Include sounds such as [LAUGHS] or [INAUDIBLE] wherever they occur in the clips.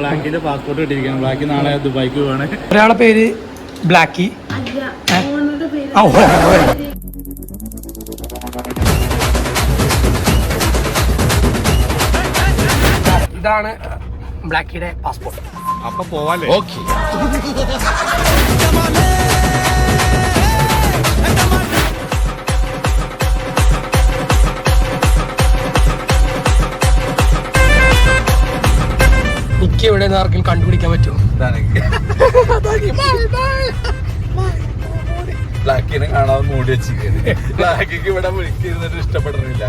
ബ്ലാക്കിന്റെ passport കിട്ടിയിരിക്കുകയാണ് ബ്ലാക്കി നാളെ ദുബായിക്ക് പോവാണ്. ഒരാളെ പേര് ബ്ലാക്കി. ഇതാണ് ബ്ലാക്കിയുടെ പാസ്പോർട്ട് അപ്പൊ പോവാല്ലേ? എനിക്ക് എവിടെ നിന്ന് ആർക്കും കണ്ടുപിടിക്കാൻ പറ്റുമോ? ബ്ലാക്കിനെ കാണാതെ മൂടി വെച്ചിരിക്കുന്നത് ബ്ലാക്കിക്ക് ഇവിടെ വിളിച്ചിരുന്നിട്ട് ഇഷ്ടപ്പെടുന്നില്ല.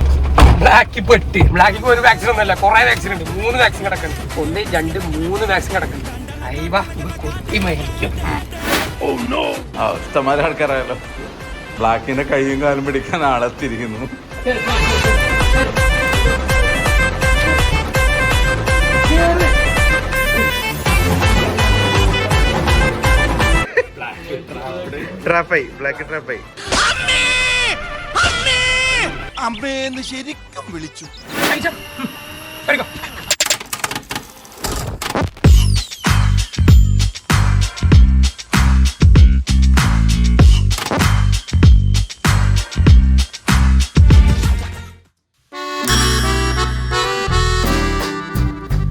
ബ്ലാക്ക് പെട്ടി. ബ്ലാക്കിക്ക് ഒരു വാക്സിൻ ഒന്നല്ല കുറെ വാക്സിൻ ഉണ്ട്. മൂന്ന് വാക്സിൻ കിടക്കുന്നുണ്ട്. ഒന്ന് രണ്ട് മൂന്ന് വാക്സിൻ കിടക്കുന്നുണ്ട്. അയ്യവ ഇത് കൊത്തി മരിക്കും അവസ്ഥമാരെ ആൾക്കാരായല്ലോ ബ്ലാക്കിന്റെ കൈയും കാലും പിടിക്കാൻ ആളെത്തിരിക്കുന്നു ട്രാപ്പായി ബ്ലാക്ക് ട്രാപ്പായി അമ്മേന്ന് ശരിക്കും വിളിച്ചു.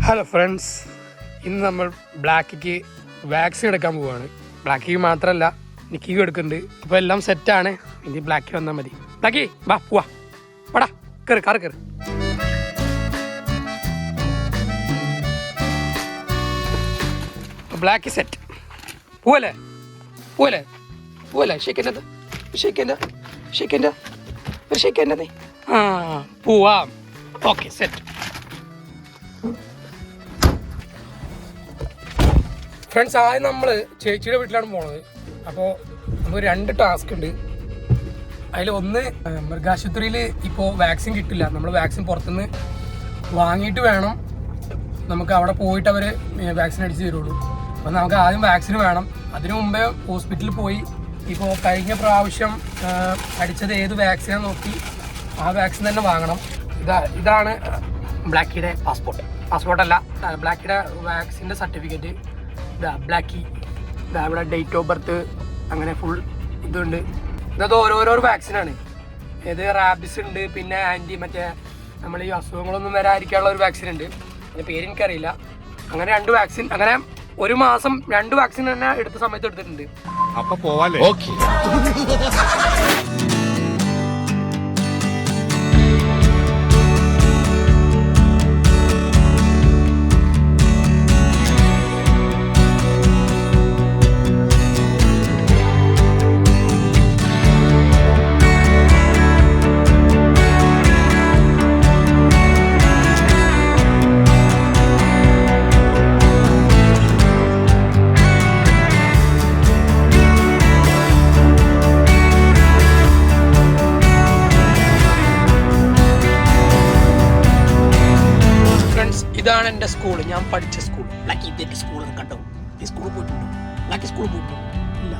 ഹലോ ഫ്രണ്ട്സ് ഇന്ന് നമ്മൾ ബ്ലാക്കിക്ക് വാക്സിൻ എടുക്കാൻ പോവുകയാണ് ബ്ലാക്കിക്ക് മാത്രമല്ല നിക്കിക്ക് എടുക്കുന്നുണ്ട്. അപ്പോൾ എല്ലാം സെറ്റാണ് ഇനി ബ്ലാക്കി വന്നാൽ മതി. ബ്ലാക്കി വാ പോവാ. പടാ കയറി കാറ് കയറി ബ്ലാക്ക് സെറ്റ് പോവല്ലേ? പോവല്ലേ? പോവല്ലേ? ഷേക്കന്റെ ഷേക്കന്റെ ഷേക്കന്റെ ഒരു ഷേക്കന്റെ നീ. ആ പോവാം. ഓക്കെ സെറ്റ് ഫ്രണ്ട്സ് ആദ്യം നമ്മൾ ചേച്ചിയുടെ വീട്ടിലാണ് പോണത്. അപ്പോൾ നമുക്ക് രണ്ട് ടാസ്ക് ഉണ്ട്. അതിൽ ഒന്ന് മൃഗാശുപത്രിയിൽ ഇപ്പോൾ വാക്സിൻ കിട്ടില്ല. നമ്മൾ വാക്സിൻ പുറത്തുനിന്ന് വാങ്ങിയിട്ട് വേണം. നമുക്ക് അവിടെ പോയിട്ട് അവർ വാക്സിൻ അടിച്ച് തരുള്ളൂ. അപ്പോൾ നമുക്ക് ആദ്യം വാക്സിൻ വേണം. അതിനു മുമ്പേ ഹോസ്പിറ്റലിൽ പോയി ഇപ്പോൾ കഴിഞ്ഞ പ്രാവശ്യം അടിച്ചത് ഏത് വാക്സിനാണ് നോക്കി ആ വാക്സിൻ തന്നെ വാങ്ങണം. ഇതാ ഇതാണ് ബ്ലാക്കിയുടെ പാസ്പോർട്ട് പാസ്പോർട്ടല്ല ബ്ലാക്കിയുടെ വാക്സിന്റെ സർട്ടിഫിക്കറ്റ് ഇതാ ബ്ലാക്കി ഇവിടെ ഡേറ്റ് ഓഫ് ബർത്ത് അങ്ങനെ ഫുൾ ഇതുണ്ട്. ഇതത് ഓരോരോ വാക്സിനാണ് ഏത് റാബിസ് ഉണ്ട് പിന്നെ ആന്റി മറ്റേ നമ്മൾ ഈ അസുഖങ്ങളൊന്നും വരാതിരിക്കാനുള്ള ഒരു വാക്സിൻ ഉണ്ട്. അതിന്റെ പേര് എനിക്കറിയില്ല. അങ്ങനെ രണ്ട് വാക്സിൻ അങ്ങനെ ഒരു മാസം രണ്ട് വാക്സിൻ തന്നെ എടുത്ത സമയത്ത് എടുത്തിട്ടുണ്ട്. അപ്പൊ പോവാല്ലേ? ഫ്രണ്ട്സ് ഇതാണ് എന്റെ സ്കൂൾ ഞാൻ പഠിച്ച സ്കൂൾ ബ്ലാക്ക് ഇതെന്റെ സ്കൂൾ കണ്ടോ? ഈ സ്കൂളിൽ പോയിട്ടുണ്ടോ? ബ്ലാക്ക് സ്കൂളിൽ പോയിട്ടുണ്ടോ? ഇല്ല.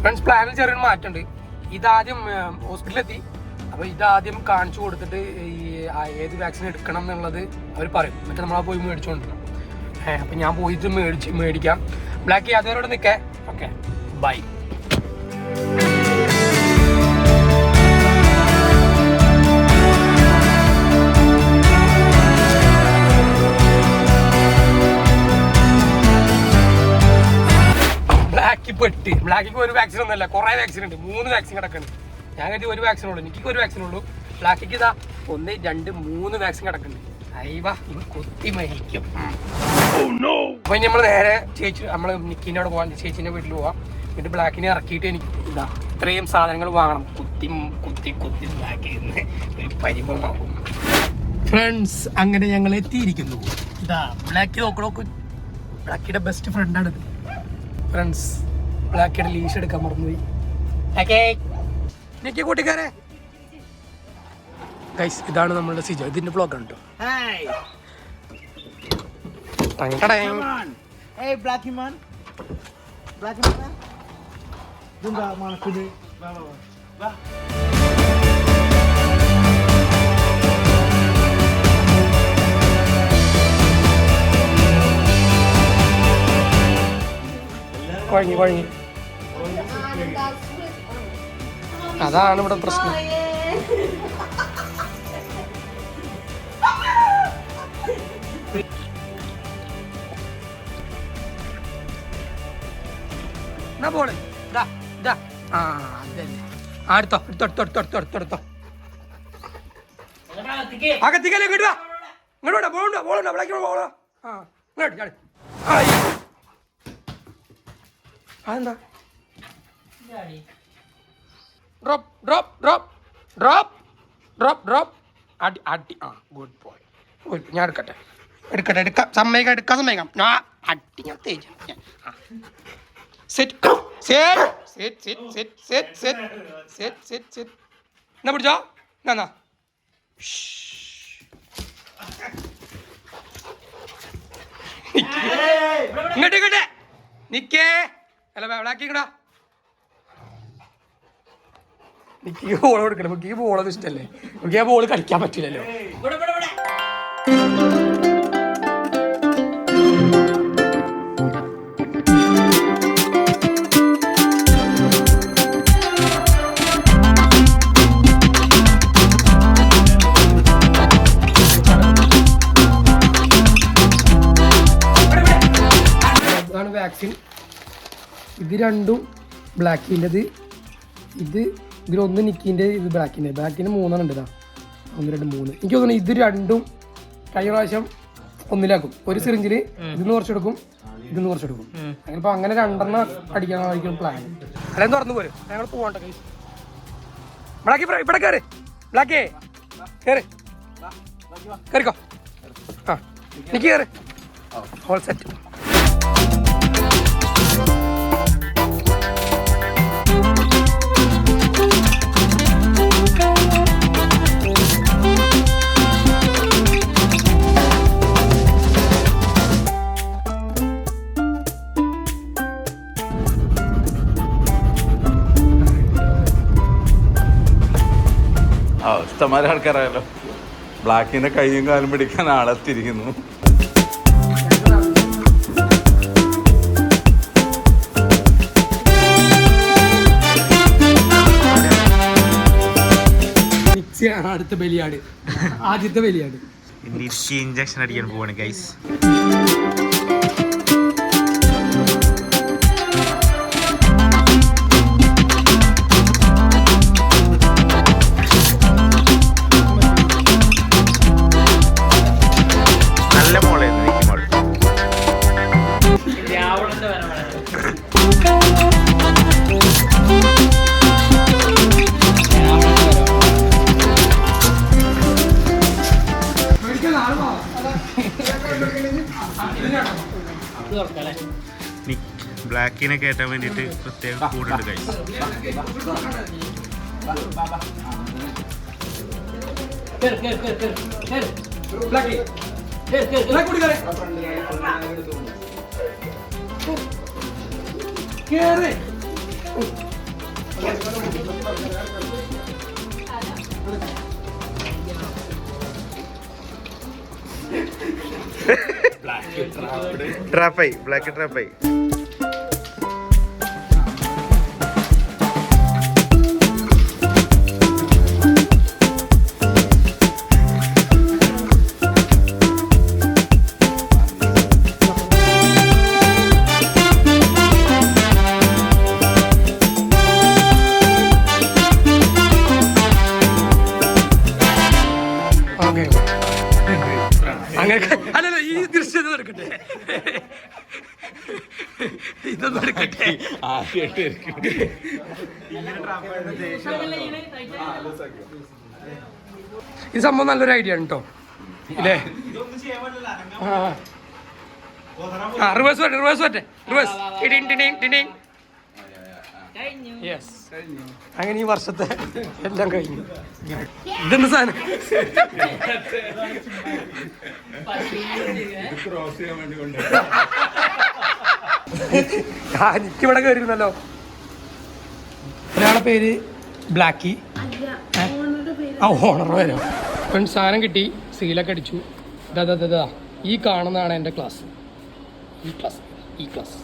ഫ്രണ്ട്സ് പ്ലാനിൽ ചെറിയൊരു മാറ്റമുണ്ട്. ഇതാദ്യം ഹോസ്പിറ്റലിലെത്തി അപ്പോൾ ഇതാദ്യം കാണിച്ചു കൊടുത്തിട്ട് ഈ ഏത് വാക്സിൻ എടുക്കണം എന്നുള്ളത് അവർ പറയും. എന്നിട്ട് നമ്മളാ പോയി മേടിച്ചുകൊണ്ടിരിക്കണം അപ്പം ഞാൻ പോയിട്ട് മേടിച്ച് മേടിക്കാം. ബ്ലാക്ക് അതുവരോട് നിൽക്കേ. ഓക്കെ ബൈ ബ്ലാക്ക് പെട്ട്. ബ്ലാക്കിക്ക് ഒരു വാക്സിൻ ഒന്നല്ല കുറേ വാക്സിൻ ഉണ്ട്. മൂന്ന് വാക്സിൻ കിടക്കുന്നുണ്ട് ഞാൻ കരുതി ഒരു വാക്സിൻ ഉള്ളൂ. എനിക്ക് ഒരു വാക്സിൻ ഉള്ളൂ. ബ്ലാക്കിക്ക് ഇതാ ഒന്ന് രണ്ട് മൂന്ന് വാക്സിൻ കിടക്കുന്നുണ്ട് മരിക്കും. അപ്പൊ നമ്മൾ നേരെ ചേച്ചി നമ്മൾ അവിടെ പോവാൻ ചേച്ചിന്റെ വീട്ടിൽ പോവാം. എന്നിട്ട് ബ്ലാക്കിനെ ഇറക്കിയിട്ട് എനിക്ക് ഇതാ ഇത്രയും സാധനങ്ങൾ വാങ്ങണം. കുത്തി കുത്തി കുത്തി പരിഭവമാകും ഫ്രണ്ട്സ് അങ്ങനെ ഞങ്ങൾ എത്തിയിരിക്കുന്നു ഇതാ ബ്ലാക്കി നോക്കണോക്ക് ബ്ലാക്കിയുടെ ബെസ്റ്റ് ഫ്രണ്ടാണിത് ഫ്രണ്ട്സ് ബ്ലാക്കിയുടെ ലീഷ് എടുക്കാൻ മറന്നുപോയി. നെക്കി കൂട്ടിക്കാരെ ഗൈസ് ഇതാണ് നമ്മളുടെ സിജോ. ഇതിന്റെ ബ്ലോഗ് ഉണ്ടോ Hey, കുഴങ്ങി കുഴങ്ങി അതാണ് ഇവിടെ പ്രശ്നം. എന്നാ പോൾ ഇതാ ഇതാ. ആ അതന്നെ അടുത്തോ അടുത്തോ അടുത്തോ അടുത്തോ അടുത്തോ അടുത്തോ അകത്തിക്കല്ലേ കിട്ടുക ഇങ്ങോട്ട് പോകണ്ട പോകണ്ട വിളയ്ക്കണോ പോകണോ ആ ഇങ്ങോട്ട് അതെന്താ? Drop drop drop drop drop drop അടി അടി. ആ ഗുഡ് ബോയ് ഗുഡ് ഞാൻ എടുക്കട്ടെ. എടുക്കട്ടെ എടുക്കാം. സമ്മതിക്കാം എടുക്കാം സമ്മതിക്കാം. ആ അടി ഞാൻ തേച്ചു set set set set set set set set set എന്നാ പിടിച്ചോ? എന്നാ ഇങ്ങോട്ട് ഇങ്ങോട്ട്. നിക്കേ. അല്ല വെവളാക്കിക്കടാ ബോൾ കൊടുക്കണം എനിക്ക് ബോളൊന്നും ആ ബോൾ കളിക്കാൻ പറ്റില്ലല്ലോ. ഇത് രണ്ടും ബ്ലാക്കിന്റെത് ഇത്. ഇതിലൊന്ന് നിക്കിന്റെ ഇത് ബ്ലാക്കിന്റെ ബ്ലാക്കിന്റെ മൂന്നെണ്ണം ഉണ്ട് ഇതാ. ഒന്ന് രണ്ട് മൂന്ന്. എനിക്ക് തോന്നുന്നു ഇത് രണ്ടും കഴിഞ്ഞ പ്രാവശ്യം ഒന്നിലാക്കും. ഒരു സിറിഞ്ചിൽ ഇതിന്ന് കുറച്ചെടുക്കും ഇതിന്ന് കുറച്ചെടുക്കും അങ്ങനെ അങ്ങനെ രണ്ടെണ്ണം അടിക്കാനായിരിക്കും പ്ലാൻ അല്ലെങ്കിൽ തുറന്നു പോരും. ഞങ്ങൾ പോകണ്ട ഇവിടെ ബ്ലാക്കി ഇവിടെ കയറി ബ്ലാക്കേ കയറി കയറിക്കോ ആ എനിക്ക് കയറി ഹോൾ സെറ്റ് ആ ഇഷ്ടംമാരെ ആൾക്കാരായല്ലോ. ബ്ലാക്കിന്റെ കൈയും കാലും പിടിക്കാൻ ആളെത്തിരിക്കുന്നു അടുത്ത ബലിയാട്. ആദ്യത്തെ ബലിയാട്. ഇഞ്ചക്ഷൻ അടിക്കാൻ പോവാണ് ഗൈസ് ബ്ലാക്കിനെ കയറ്റാൻ വേണ്ടിയിട്ട് പ്രത്യേക കൂടുണ്ട് കൈ ട്രാപ്പായി ബ്ലാക്ക് ട്രാപ്പായി ഇതൊന്നും എടുക്കട്ടെ. ഈ സംഭവം നല്ലൊരു ഐഡിയ ആണ് കേട്ടോ ഇല്ലേ? ആ. ആ റിവേഴ്സ് വരട്ടെ റിവേഴ്സ് വരട്ടെ. റിവേഴ്സ് ടിടിങ് ടിടിങ് ടിടിങ് യെസ് അങ്ങനെ ഈ വർഷത്തെ എല്ലാം കഴിഞ്ഞു. ഇതെന്ത് സാധനം? ആ എനിക്കിവിടെ കയറിയിരുന്നല്ലോ ഒരാളെ പേര് ബ്ലാക്കി. അല്ല ഓണറുടെ പേര്. ആ ഓണർ വരും അപ്പം സാധനം കിട്ടി സീലൊക്കെ അടിച്ചു. ദാ ഈ കാണുന്നതാണ് എന്റെ ക്ലാസ്. ഈ ക്ലാസ് ഈ ക്ലാസ്.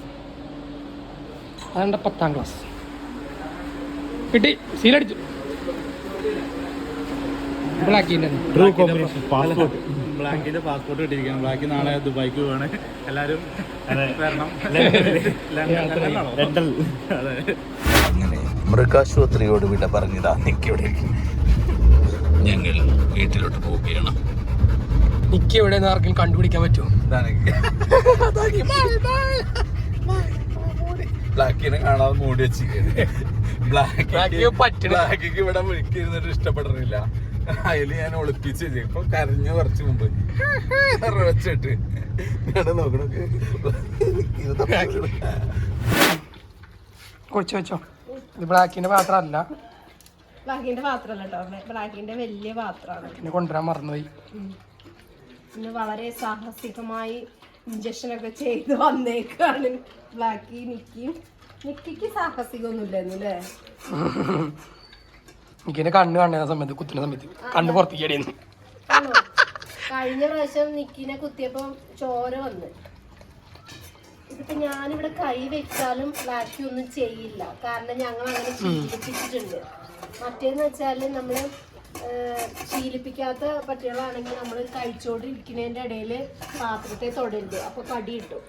അതെന്റെ പത്താം ക്ലാസ്? കിട്ടി സീലടിച്ചു. ബ്ലാക്കിന്റെ പാസ്പോർട്ട് ബ്ലാക്കിന്റെ പാസ്പോർട്ട് കിട്ടിയിരിക്കണം ബ്ലാക്ക് നാളെ ദുബായിക്ക് പോവാണ്. എല്ലാരും വരണം. അങ്ങനെ മൃഗാശുപത്രിയോട് വിട പറഞ്ഞതാ നിക്കിവിടെ. ഞങ്ങൾ വീട്ടിലോട്ട് പോവുകയാണ്. നിക്ക് എവിടെ ആർക്കും കണ്ടുപിടിക്കാൻ പറ്റുമോ ബ്ലാക്കിനെ കാണാതെ മൂടി വെച്ചിരിക്കുന്നത് ബ്ലാക്ക് ബ്ലാക്ക് ഇവിടെ വിളിക്കിരുന്നിട്ട് ഇഷ്ടപ്പെടണില്ല. അതിൽ ഞാൻ ഒളിപ്പിച്ച് വെച്ചു. ഇപ്പൊ കരഞ്ഞു കുറച്ച് മുമ്പ്. വെച്ചിട്ട്. ഞാൻ നോക്കണൊക്കെ. കൊച്ചു വെച്ചോ ഇത് ബ്ലാക്കിന്റെ പാത്രമല്ല. ബ്ലാക്കിന്റെ പാത്രമല്ല കേട്ടോ ബ്ലാക്കിന്റെ വലിയ പാത്രമാണ്. പിന്നെ കൊണ്ടുവരാൻ മറന്നുപോയി. ഇന്ന് വളരെ സാഹസികമായി ഇഞ്ചക്ഷൻ ഒക്കെ ചെയ്ത് വന്നേക്കാണ്. ബ്ലാക്കി നിക്കിയും നിക്കിക്ക് സാഹസികമൊന്നുമില്ലായിരുന്നു അല്ലേ? [LAUGHS] എനിക്കെന്നെ കണ്ണ് കാണുന്ന സമയത്ത് കുത്തുന്ന സമയത്ത്. കണ്ണ് പുറത്തേക്ക് അടിയുന്നു? കഴിഞ്ഞ പ്രാവശ്യം നിക്കിനെ കുത്തിയപ്പോ ചോര വന്ന്. ഇതിപ്പോ ഞാനിവിടെ കൈ വെച്ചാലും ബ്ലാക്കി ഒന്നും ചെയ്യില്ല. കാരണം ഞങ്ങൾ അങ്ങനെ ശീലിപ്പിച്ചിട്ടുണ്ട്. മറ്റേന്ന് വെച്ചാൽ നമ്മൾ ശീലിപ്പിക്കാത്ത പട്ടികളാണെങ്കിൽ നമ്മൾ കഴിച്ചോണ്ടിരിക്കുന്നതിന്റെ ഇടയിൽ പാത്രത്തെ തൊടരുത്. അപ്പൊ കടി കിട്ടും.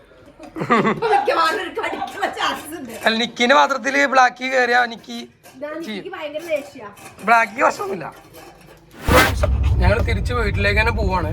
ഉണ്ട്. അല്ല നിക്കിന്റെ പാത്രത്തിൽ ബ്ലാക്കി കയറിയ നിക്കി ബ്ലാക്ക് വശമൊന്നുമില്ല. ഞങ്ങൾ തിരിച്ച് വീട്ടിലേക്ക് തന്നെ പോവാണ്.